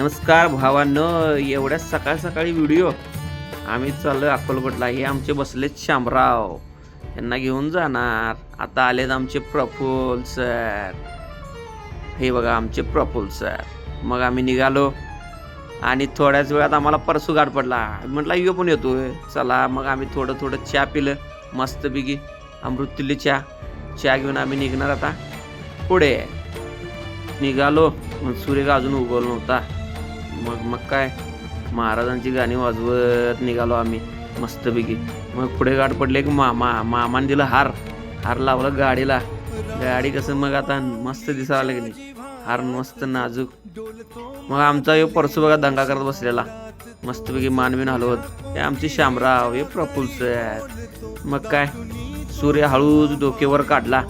नमस्कार भावांनो एवढ्या सकाळ सकाळी व्हिडिओ आम्ही चाललोय अकोलकोटला हे आमचे बसलेत शामराव. यांना घेऊन जाणार. आता आलेत आमचे प्रफुल सर. हे बघा आमचे प्रफुल्ल सर. मग आम्ही निघालो. आणि थोड्याच वेळात आम्हाला परसू गाठ पडला. म्हटलं यो पण येतो चला मग आम्ही थोडं थोडं चहा पिलं. मस्तपैकी अमृतुल्ली चहा. चहा घेऊन आम्ही निघणार आता पुढे. निघालो. सूर्य का अजून उगवला नव्हता. मग मग काय? महाराजांची गाणी वाजवत निघालो आम्ही मस्तपैकी. मग पुढे गाठ पडले की मामा मामाने दिलं हार. हार लावलं गाडीला. गाडी कसं मग आता मस्त दिसायला आलं की हार मस्त नाजूक. मग आमचा हे परसू बघा दंगा करत बसलेला. मस्तपैकी मानवीन हलवत. हे आमचे शामराव हे प्रफुल्ल आहेत मग काय? सूर्य हळूच डोकेवर काढला.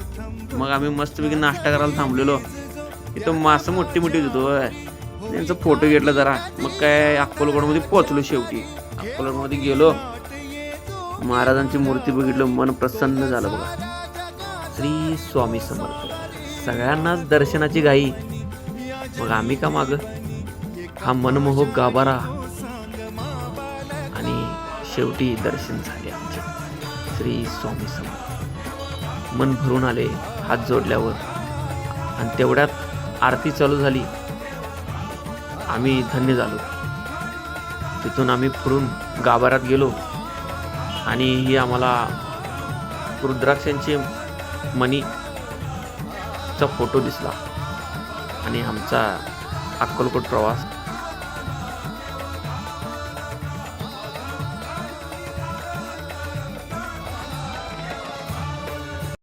मग आम्ही मस्तपैकी नाश्ता करायला थांबलेलो. इथं मासं मोठी मोठी होतो त्यांचा फोटो घेतला जरा. मग काय अक्कलकोटमध्ये पोचलो शेवटी. अक्कलकोटमध्ये गेलो. महाराजांची मूर्ती बघितलं मन प्रसन्न झालं बघा. श्री स्वामी समर्थ. सगळ्यांनाच दर्शनाची घाई. मग आम्ही का माग? हा मनमोहक गाभारा आणि शेवटी दर्शन झाले आमचे. श्री स्वामी समर्थ. मन भरून आले हात जोडल्यावर. आणि तेवढ्यात आरती चालू झाली. आम्ही धन्य झालो. तिथून आम्ही पुढून गाभाऱ्यात गेलो आणि ही आम्हाला रुद्राक्षांचे मणीचा फोटो दिसला आणि आमचा अक्कलकोट प्रवास